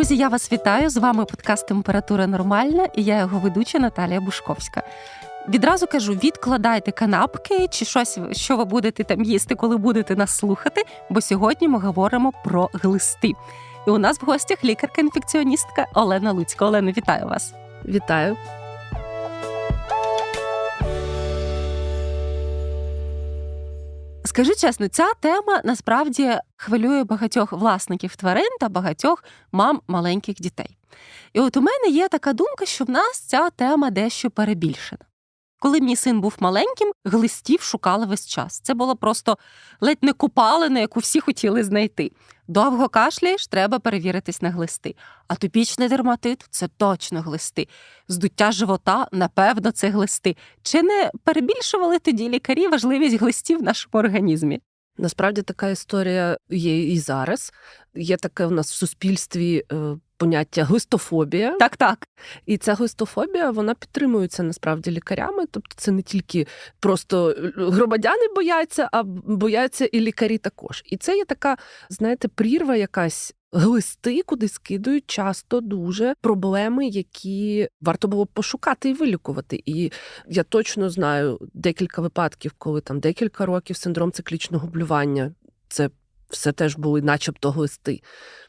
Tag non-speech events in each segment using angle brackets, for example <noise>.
Друзі, я вас вітаю. З вами подкаст Температура Нормальна і я його ведуча Наталія Бушковська. Відразу кажу: відкладайте канапки чи щось, що ви будете там їсти, коли будете нас слухати. Бо сьогодні ми говоримо про глисти. І у нас в гостях лікарка-інфекціоністка Олена Луцька. Олена, вітаю вас. Вітаю. Скажу чесно, ця тема насправді хвилює багатьох власників тварин та багатьох мам маленьких дітей. І от у мене є така думка, що в нас ця тема дещо перебільшена. Коли мій син був маленьким, глистів шукали весь час. Це було просто ледь не купалина, яку всі хотіли знайти. Довго кашляєш, треба перевіритись на глисти. Атопічний дерматит це точно глисти. Здуття живота, напевно, це глисти. Чи не перебільшували тоді лікарі важливість глистів в нашому організмі? Насправді така історія є і зараз. Є таке у нас в суспільстві е, поняття глистофобія. Так, так. І ця глистофобія вона підтримується насправді лікарями. Тобто це не тільки просто е, громадяни бояться, а бояться і лікарі також. І це є така, знаєте, прірва якась. Глисти, куди скидують часто дуже проблеми, які варто було б пошукати і вилікувати. І я точно знаю декілька випадків, коли там декілька років синдром циклічного блювання це все теж були, начебто, глисти.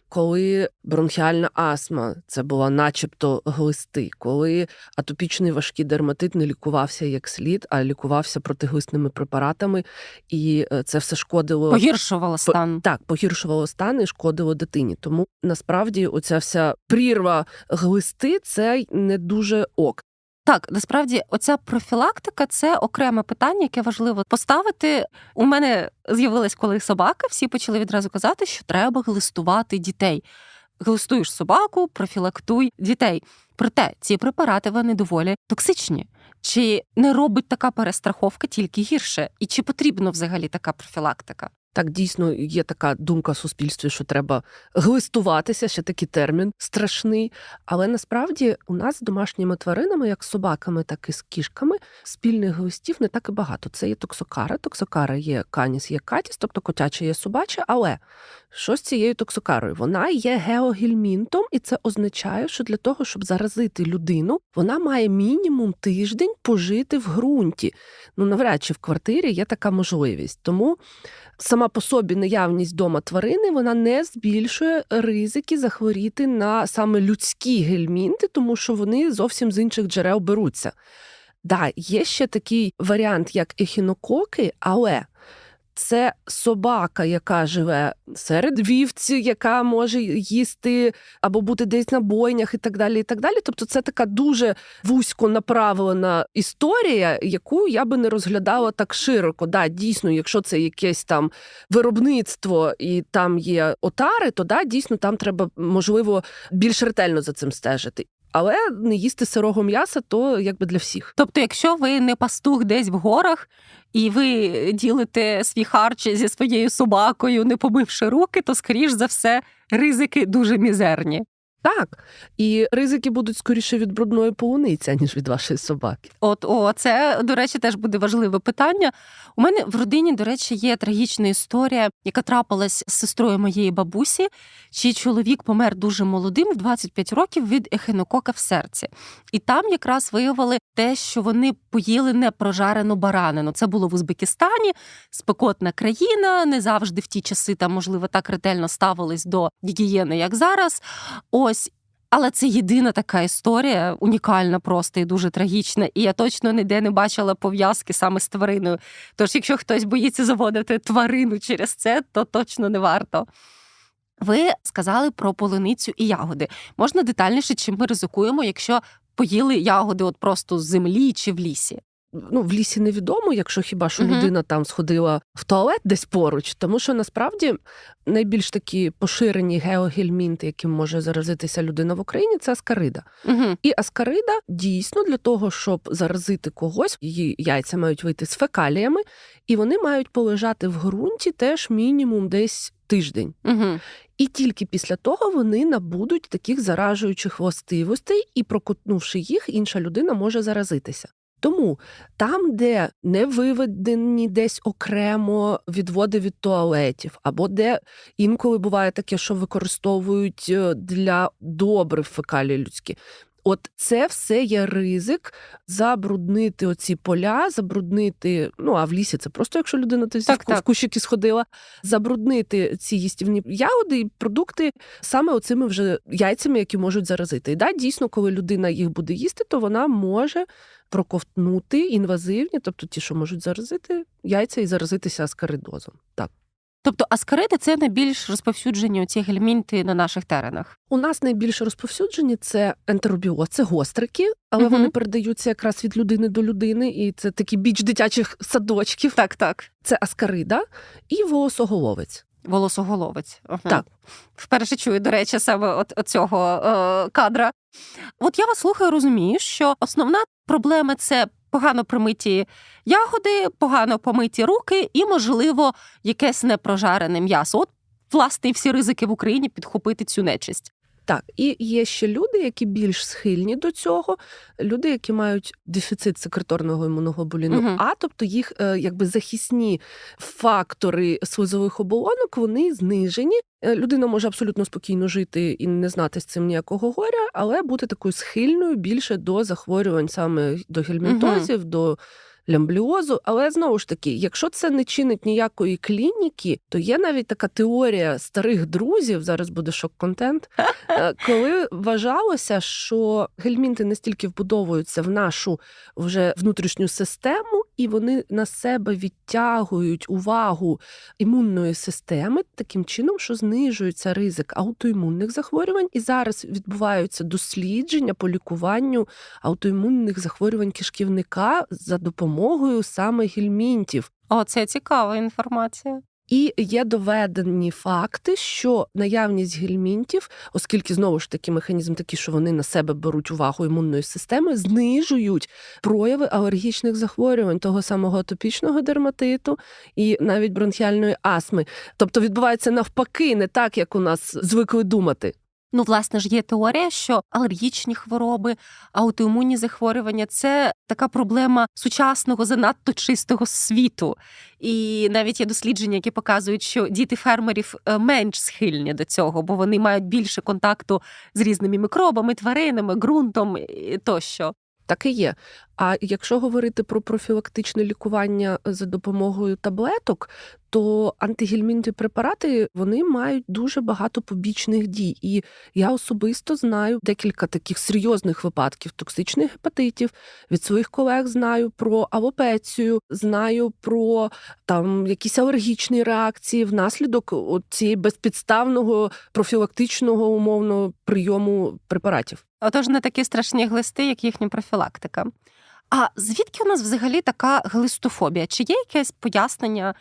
Коли бронхіальна астма, це була начебто глисти, коли атопічний важкий дерматит не лікувався як слід, а лікувався протиглисними препаратами, і е, це все шкодило Погіршувало стан. так, погіршувало стан і шкодило дитині. Тому насправді оця вся прірва глисти це не дуже ок. Так, насправді, оця профілактика це окреме питання, яке важливо поставити. У мене з'явилась коли собака, всі почали відразу казати, що треба глистувати дітей. Глистуєш собаку, профілактуй дітей. Проте ці препарати вони доволі токсичні. Чи не робить така перестраховка тільки гірше? І чи потрібна взагалі така профілактика? Так дійсно є така думка в суспільстві, що треба глистуватися, ще такий термін страшний. Але насправді у нас з домашніми тваринами, як з собаками, так і з кішками, спільних глистів не так і багато. Це є токсокара. Токсокара є каніс, є катіс, тобто котяче є собаче, але що з цією токсокарою? Вона є геогельмінтом, і це означає, що для того, щоб заразити людину, вона має мінімум тиждень пожити в ґрунті. Ну навряд чи в квартирі є така можливість. Тому сама по собі наявність дома тварини вона не збільшує ризики захворіти на саме людські гельмінти, тому що вони зовсім з інших джерел беруться. Да, є ще такий варіант, як ехінококи, але це собака, яка живе серед вівці, яка може їсти або бути десь на бойнях і так далі. і так далі. Тобто це така дуже вузько направлена історія, яку я би не розглядала так широко. Да, Дійсно, якщо це якесь там виробництво і там є отари, то да, дійсно там треба можливо більш ретельно за цим стежити. Але не їсти сирого м'яса то якби для всіх. Тобто, якщо ви не пастух десь в горах і ви ділите свій харч зі своєю собакою, не помивши руки, то скоріш за все ризики дуже мізерні. Так, і ризики будуть скоріше від брудної полуниці, ніж від вашої собаки. От о, це, до речі, теж буде важливе питання. У мене в родині, до речі, є трагічна історія, яка трапилась з сестрою моєї бабусі, чий чоловік помер дуже молодим, в 25 років від ехинокока в серці. І там якраз виявили те, що вони поїли непрожарену баранину. Це було в Узбекистані, спекотна країна, не завжди в ті часи там, можливо, так ретельно ставились до гігієни, як зараз. Але це єдина така історія, унікальна просто і дуже трагічна. І я точно ніде не бачила пов'язки саме з твариною. Тож, якщо хтось боїться заводити тварину через це, то точно не варто. Ви сказали про полуницю і ягоди. Можна детальніше, чим ми ризикуємо, якщо поїли ягоди от просто з землі чи в лісі? Ну, в лісі невідомо, якщо хіба що Мгм. людина там сходила в туалет десь поруч, тому що насправді найбільш такі поширені геогельмінти, яким може заразитися людина в Україні, це аскарида. Угу. І аскарида дійсно для того, щоб заразити когось, її яйця мають вийти з фекаліями, і вони мають полежати в ґрунті теж мінімум десь тиждень. Угу. І тільки після того вони набудуть таких заражуючих властивостей, і прокутнувши їх, інша людина може заразитися. Тому там, де не виведені десь окремо відводи від туалетів, або де інколи буває таке, що використовують е, для добрив фекалії людські. От це все є ризик забруднити оці поля, забруднити. Ну а в лісі це просто якщо людина то Так, в, так. в кущики сходила, забруднити ці їстівні ягоди і продукти саме оцими вже яйцями, які можуть заразити. І да, дійсно, коли людина їх буде їсти, то вона може проковтнути інвазивні, тобто ті, що можуть заразити яйця і заразитися аскаридозом. Так. Тобто аскариди це найбільш розповсюджені оці гельмінти на наших теренах. У нас найбільше розповсюджені це ентеробіоз, це гострики, але Мгм. вони передаються якраз від людини до людини, і це такі біч дитячих садочків. Так, так. Це аскарида і волосоголовець. Волосоголовець. Ага. Так. Вперше чую, до речі, саме от, от цього е, кадра. От я вас слухаю, розумію, що основна проблема це погано промиті ягоди, погано помиті руки і, можливо, якесь непрожарене м'ясо. От, власне, і всі ризики в Україні підхопити цю нечисть. Так, і є ще люди, які більш схильні до цього, люди, які мають дефіцит секреторного імуноглобуліну Мгм. А, тобто їх е, якби захисні фактори слизових оболонок, вони знижені. Е, Людина може абсолютно спокійно жити і не знати з цим ніякого горя, але бути такою схильною більше до захворювань саме до гельмінтозів, до лямбліозу. Але знову ж таки, якщо це не чинить ніякої клініки, то є навіть така теорія старих друзів. Зараз буде шок-контент. <laughs> е, Коли вважалося, що гельмінти настільки вбудовуються в нашу вже внутрішню систему, і вони на себе відтягують увагу імунної системи таким чином, що знижується ризик аутоімунних захворювань, і зараз відбуваються дослідження по лікуванню аутоімунних захворювань кишківника за допомогою саме гельмінтів. О, це цікава інформація. І є доведені факти, що наявність гельмінтів, оскільки знову ж таки механізм такий, що вони на себе беруть увагу імунної системи, знижують прояви алергічних захворювань, того самого атопічного дерматиту і навіть бронхіальної астми. Тобто відбувається навпаки, не так, як у нас звикли думати. Ну, власне ж, є теорія, що алергічні хвороби, аутоімунні захворювання це така проблема сучасного занадто чистого світу. І навіть є дослідження, які показують, що діти фермерів е, менш схильні до цього, бо вони мають більше контакту з різними мікробами, тваринами, ґрунтом тощо. Так і є. А якщо говорити про профілактичне лікування за допомогою таблеток, то антигельмінти препарати вони мають дуже багато побічних дій. І я особисто знаю декілька таких серйозних випадків токсичних гепатитів. Від своїх колег знаю про алопецію, знаю про там якісь алергічні реакції внаслідок цієї безпідставного профілактичного умовно прийому препаратів. Отож, не такі страшні глисти, як їхня профілактика. А звідки у нас взагалі така глистофобія? Чи є якесь пояснення,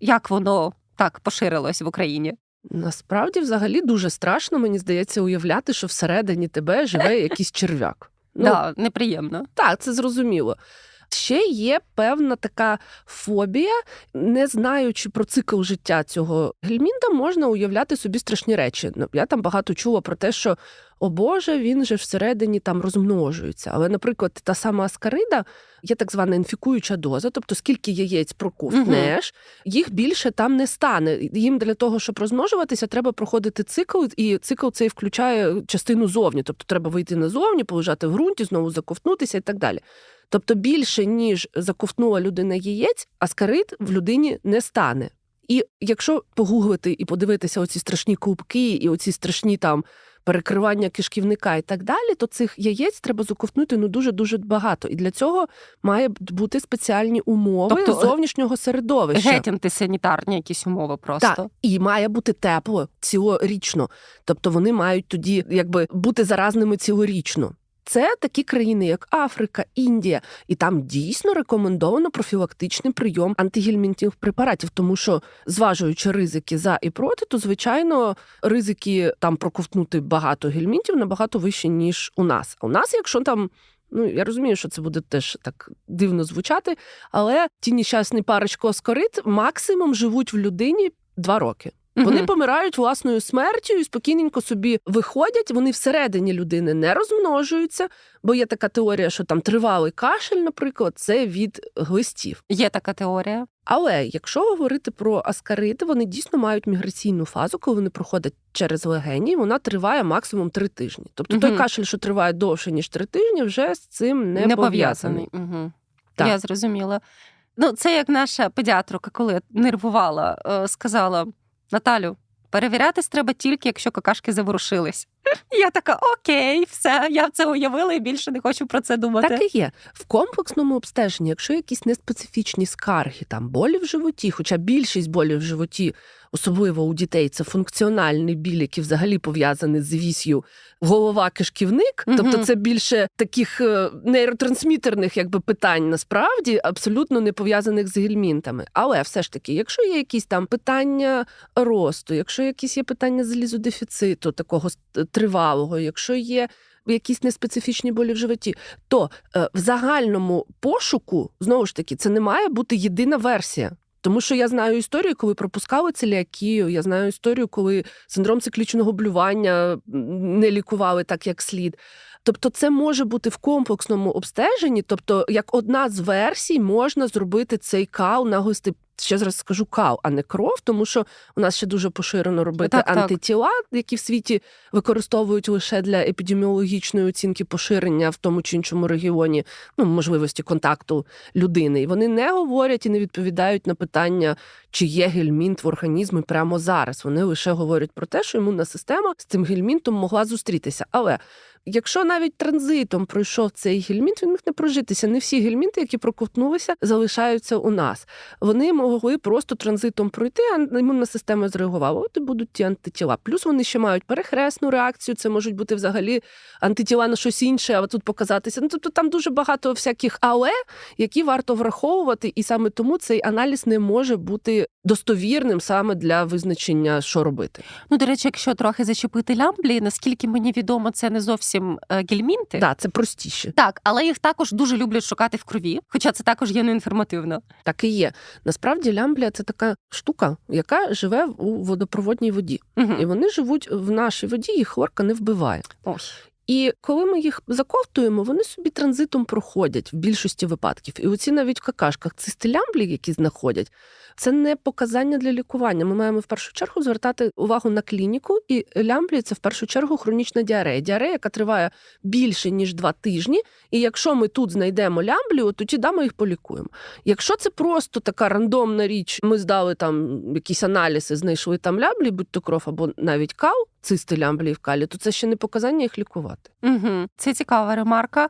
як воно так поширилось в Україні? Насправді, взагалі, дуже страшно, мені здається, уявляти, що всередині тебе живе якийсь черв'як. Ну, да, неприємно. Так, це зрозуміло. Ще є певна така фобія, не знаючи про цикл життя цього гельмінта, можна уявляти собі страшні речі. Ну, Я там багато чула про те, що о Боже, він же всередині там розмножується. Але, наприклад, та сама аскарида є так звана інфікуюча доза, тобто скільки яєць проковтнеш, їх більше там не стане. Їм для того, щоб розмножуватися, треба проходити цикл, і цикл цей включає частину зовні. Тобто треба вийти назовні, полежати в ґрунті, знову заковтнутися і так далі. Тобто більше, ніж заковтнула людина яєць, аскарид в людині не стане. І якщо погуглити і подивитися оці страшні клубки, і оці страшні там перекривання кишківника і так далі, то цих яєць треба заковтнути ну дуже дуже багато. І для цього має бути спеціальні умови Тобто, зовнішнього середовища. Геть антисанітарні якісь умови просто. Так, і має бути тепло цілорічно. Тобто вони мають тоді якби бути заразними цілорічно. Це такі країни, як Африка, Індія, і там дійсно рекомендовано профілактичний прийом антигельмінтних препаратів, тому що, зважуючи ризики за і проти, то звичайно ризики там проковтнути багато гельмінтів набагато вищі, ніж у нас. А у нас, якщо там. Ну, я розумію, що це буде теж так дивно звучати, але ті нещасні парочку оскорит максимум живуть в людині два роки. Вони помирають власною смертю і спокійненько собі виходять. Вони всередині людини не розмножуються, бо є така теорія, що там тривалий кашель, наприклад, це від глистів. Є така теорія. Але якщо говорити про аскарити, вони дійсно мають міграційну фазу, коли вони проходять через легені, вона триває максимум три тижні. Тобто той кашель, що триває довше ніж три тижні, вже з цим не, пов'язаний. Угу. Так. Я зрозуміла. Ну, це як наша педіатрка, коли нервувала, е, сказала: Наталю, перевірятись треба тільки, якщо какашки заворушились. Я така, окей, все, я це уявила і більше не хочу про це думати. Так і є. В комплексному обстеженні, якщо якісь неспецифічні скарги, там болі в животі, хоча більшість болів в животі, особливо у дітей, це функціональний біль, який взагалі пов'язаний з вісью голова кишківник. Мгм. Тобто це більше таких е, нейротрансмітерних якби питань насправді абсолютно не пов'язаних з гельмінтами. Але все ж таки, якщо є якісь там питання росту, якщо якісь є питання залізодефіциту, такого с- тривалого, якщо є якісь неспецифічні болі в животі, то е, в загальному пошуку знову ж таки це не має бути єдина версія. Тому що я знаю історію, коли пропускали целіакію, я знаю історію, коли синдром циклічного блювання не лікували так, як слід. Тобто, це може бути в комплексному обстеженні. Тобто, як одна з версій можна зробити цей кал на гости. Ще раз скажу кал, а не кров, тому що у нас ще дуже поширено робити Так, так. антитіла, які в світі використовують лише для епідеміологічної оцінки поширення в тому чи іншому регіоні, ну можливості контакту людини. І вони не говорять і не відповідають на питання, чи є гельмінт в організмі прямо зараз. Вони лише говорять про те, що імунна система з цим гельмінтом могла зустрітися. Але якщо навіть транзитом пройшов цей гельмінт, він міг не прожитися. Не всі гельмінти, які проковтнулися, залишаються у нас. Вони могли просто транзитом пройти, а імунна система зреагувала. От і будуть ті антитіла. Плюс вони ще мають перехресну реакцію. Це можуть бути взагалі антитіла на щось інше, а тут показатися. Ну тобто там дуже багато всяких але, які варто враховувати, і саме тому цей аналіз не може бути достовірним саме для визначення, що робити. Ну, до речі, якщо трохи зачепити лямблі, наскільки мені відомо, це не зовсім е, гельмінти. Так, це простіше. Так, але їх також дуже люблять шукати в крові, хоча це також є неінформативно. Так і є. Насправді лямблія це така штука, яка живе у водопроводній воді. Угу. І вони живуть в нашій воді, їх хлорка не вбиває. Ой. І коли ми їх заковтуємо, вони собі транзитом проходять в більшості випадків. І оці навіть в какашках цисти лямблі, які знаходять, це не показання для лікування. Ми маємо в першу чергу звертати увагу на клініку, і лямблі це в першу чергу хронічна діарея. Діарея, яка триває більше ніж два тижні. І якщо ми тут знайдемо лямблію, то ті да, ми їх полікуємо. Якщо це просто така рандомна річ, ми здали там якісь аналізи, знайшли там лямблі, будь то кров або навіть кал, цисти лямблі в калі, то це ще не показання їх лікувати. Угу. Це цікава ремарка.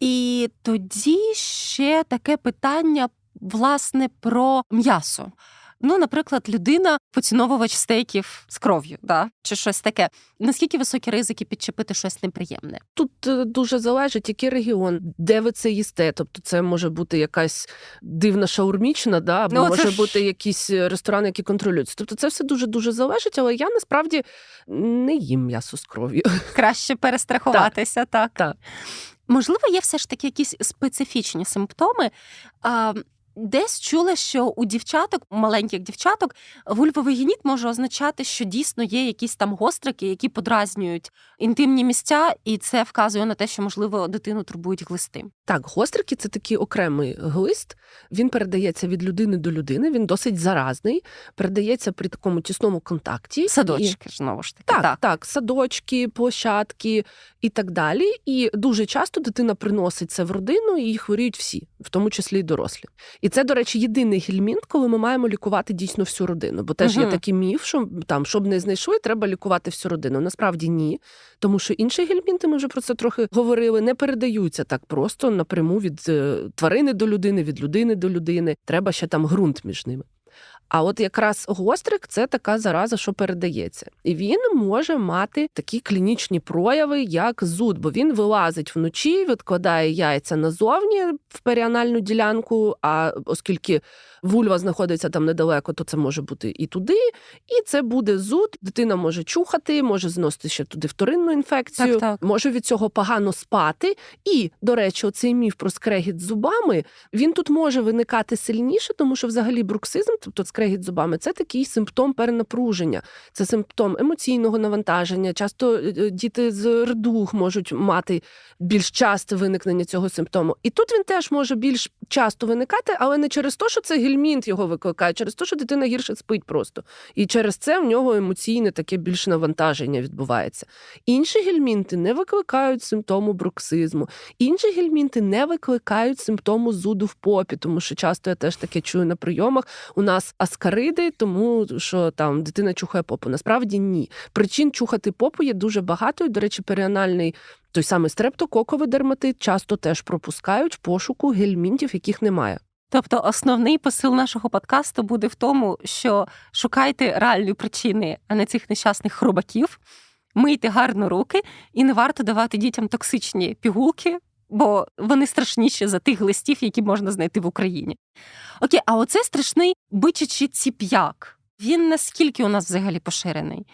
І тоді ще таке питання, власне, про м'ясо. Ну, наприклад, людина поціновувач стейків з кров'ю, да? чи щось таке. Наскільки високі ризики підчепити щось неприємне? Тут е, дуже залежить, який регіон, де ви це їсте. Тобто, це може бути якась дивна шаурмічна, да, або Ну, може ж- бути якісь е, ресторани, які контролюються. Тобто, це все дуже дуже залежить, але я насправді не їм м'ясо з кров'ю. <laughs> Краще перестрахуватися, так. Так. Можливо, є все ж таки якісь специфічні симптоми. А, Десь чула, що у дівчаток, маленьких дівчаток, вульвовигініт може означати, що дійсно є якісь там гострики, які подразнюють інтимні місця, і це вказує на те, що можливо дитину турбують глисти. Так, гострики це такий окремий глист. Він передається від людини до людини. Він досить заразний, передається при такому тісному контакті. Садочки ж знову ж таки. Так, так. так, садочки, площадки і так далі. І дуже часто дитина приносить це в родину, і хворіють всі, в тому числі й дорослі. І це, до речі, єдиний гельмінт, коли ми маємо лікувати дійсно всю родину. Бо теж є Мгм. такий міф, що там, щоб не знайшли, треба лікувати всю родину. Насправді ні. Тому що інші гельмінти, ми вже про це трохи говорили, не передаються так просто напряму від е, тварини до людини, від людини до людини. Треба ще там ґрунт між ними. А от якраз гострик це така зараза, що передається, і він може мати такі клінічні прояви, як зуд, бо він вилазить вночі, відкладає яйця назовні в періанальну ділянку. А оскільки вульва знаходиться там недалеко, то це може бути і туди, і це буде зуд. Дитина може чухати, може зносити ще туди вторинну інфекцію, Так, так. може від цього погано спати. І, до речі, оцей міф про скрегіт зубами він тут може виникати сильніше, тому що взагалі бруксизм, тобто скрегіт зубами, це такий симптом перенапруження, це симптом емоційного навантаження. Часто е, е, діти з рдух можуть мати більш часте виникнення цього симптому. І тут він теж може більш часто виникати, але не через те, що це гельмінт його викликає, через те, що дитина гірше спить просто. І через це в нього емоційне таке більше навантаження відбувається. Інші гельмінти не викликають симптому бруксизму, інші гельмінти не викликають симптому зуду в попі, тому що часто я теж таке чую на прийомах. У нас аскариди, тому що там дитина чухає попу. Насправді ні. Причин чухати попу є дуже багато. І, до речі, періанальний той самий стрептококовий дерматит часто теж пропускають пошуку гельмінтів, яких немає. Тобто основний посил нашого подкасту буде в тому, що шукайте реальні причини, а не цих нещасних хробаків, мийте гарно руки, і не варто давати дітям токсичні пігулки, бо вони страшніші за тих листів, які можна знайти в Україні. Окей, а оце страшний бичачий ціп'як. Він наскільки у нас взагалі поширений?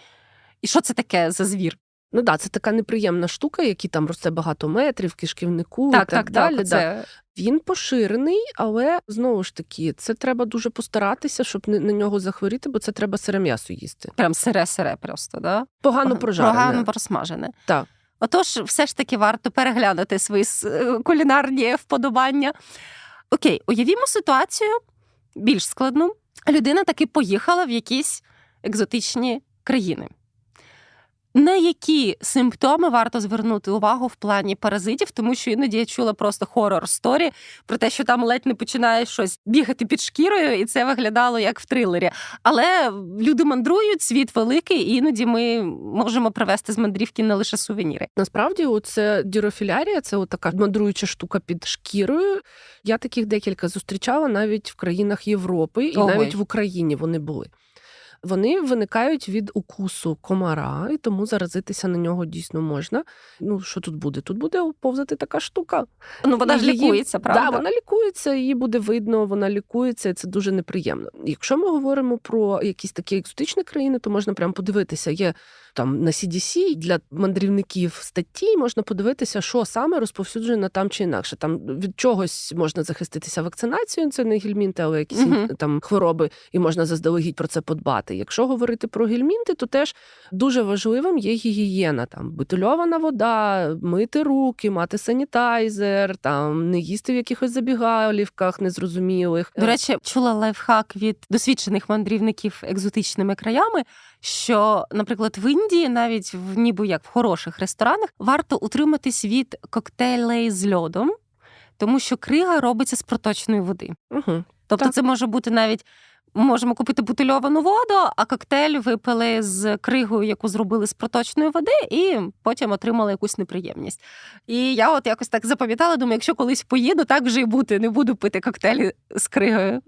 І що це таке за звір? Ну да, це така неприємна штука, які там росте багато метрів, кишківнику і Так, так, так, далі. так. да. Він поширений, але знову ж таки, це треба дуже постаратися, щоб не- на нього захворіти, бо це треба сире м'ясо їсти. Прям сире-сире просто, да? Погано прожарене. Погано просмажене. Так. Отож, все ж таки варто переглянути свої е, кулінарні вподобання. Окей, уявімо ситуацію більш складну. Людина таки поїхала в якісь екзотичні країни. На які симптоми варто звернути увагу в плані паразитів, тому що іноді я чула просто хорор сторі про те, що там ледь не починає щось бігати під шкірою, і це виглядало як в трилері. Але люди мандрують, світ великий, і іноді ми можемо привезти з мандрівки не лише сувеніри. Насправді, це дюрофілярія, це от така мандруюча штука під шкірою. Я таких декілька зустрічала навіть в країнах Європи, і Ой. навіть в Україні вони були. Вони виникають від укусу комара, і тому заразитися на нього дійсно можна. Ну що тут буде? Тут буде повзати така штука. Ну вона ж Її- лікується, правда? Да, вона лікується, її буде видно, вона лікується, і це дуже неприємно. Якщо ми говоримо про якісь такі екзотичні країни, то можна прямо подивитися. Є там на CDC для мандрівників статті, можна подивитися, що саме розповсюджено там чи інакше. Там від чогось можна захиститися вакцинацією, це не гельмінти, але якісь Мгм. там хвороби, і можна заздалегідь про це подбати. Якщо говорити про гельмінти, то теж дуже важливим є гігієна. Там бутильована вода, мити руки, мати санітайзер, там не їсти в якихось забігалівках незрозумілих. До речі, чула лайфхак від досвідчених мандрівників екзотичними краями, що, наприклад, в Індії, навіть в ніби як в хороших ресторанах, варто утриматись від коктейлей з льодом, тому що крига робиться з проточної води. Угу. Тобто, Так. це може бути навіть. Можемо купити бутильовану воду, а коктейль випили з кригою, яку зробили з проточної води, і потім отримали якусь неприємність. І я от якось так запам'ятала, думаю, якщо колись поїду, так вже і бути, не буду пити коктейлі з кригою.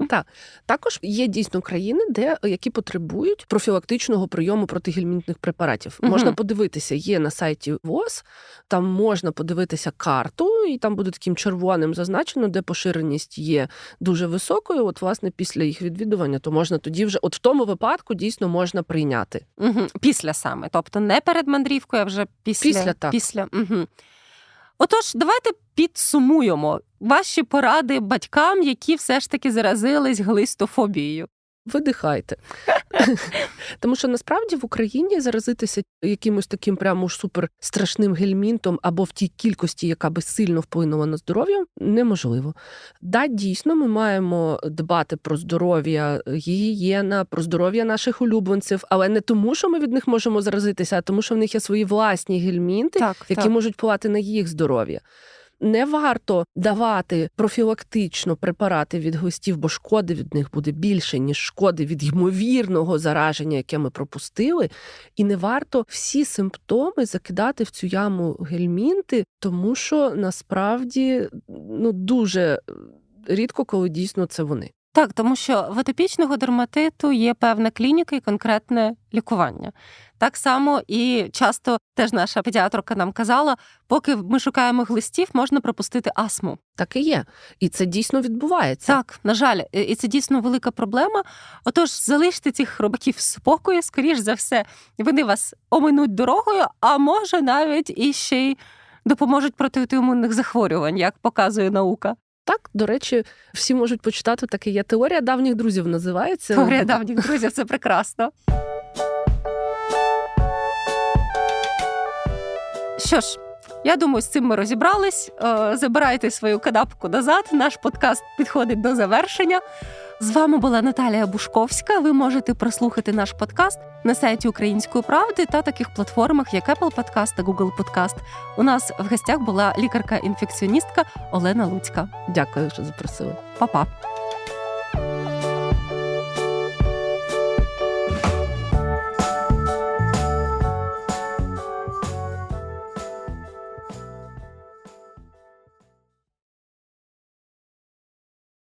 Також є дійсно країни, де які потребують профілактичного прийому протигельмінтних препаратів. Мгм. Можна подивитися, є на сайті ВОЗ, там можна подивитися карту, і там буде таким червоним зазначено, де поширеність є дуже високою. От, власне, після їх відвідування, то можна тоді вже, от в тому випадку, дійсно можна прийняти. Угу. Після саме, тобто не перед мандрівкою, а вже після. Після, так. після. Угу. Отож, давайте підсумуємо ваші поради батькам, які все ж таки заразились глистофобією. Видихайте. <laughs> Тому що насправді в Україні заразитися якимось таким прямо ж супер страшним гельмінтом або в тій кількості, яка би сильно вплинула на здоров'я, неможливо. Да, дійсно, ми маємо дбати про здоров'я гігієна, про здоров'я наших улюбленців, але не тому, що ми від них можемо заразитися, а тому, що в них є свої власні гельмінти, Так, які так. можуть впливати на їх здоров'я. Не варто давати профілактично препарати від глистів, бо шкоди від них буде більше, ніж шкоди від ймовірного зараження, яке ми пропустили. І не варто всі симптоми закидати в цю яму гельмінти, тому що насправді ну дуже рідко, коли дійсно це вони. Так, тому що в атопічного дерматиту є певна клініка і конкретне лікування. Так само і часто теж наша педіатрка нам казала, поки ми шукаємо глистів, можна пропустити астму. Так і є. І це дійсно відбувається. Так, на жаль, і- це дійсно велика проблема. Отож, залиште цих хробаків в спокої, скоріш за все, вони вас оминуть дорогою, а може навіть і ще й допоможуть проти імунних захворювань, як показує наука. Так, до речі, всі можуть почитати таке є теорія давніх друзів. Називається Теорія давніх друзів це прекрасно. Що ж, я думаю, з цим ми розібрались. Е, Забирайте свою кадапку назад. Наш подкаст підходить до завершення. З вами була Наталія Бушковська. Ви можете прослухати наш подкаст на сайті Української правди та таких платформах, як Apple Podcast та Google Podcast. У нас в гостях була лікарка-інфекціоністка Олена Луцька. Дякую, що запросили. Па-па!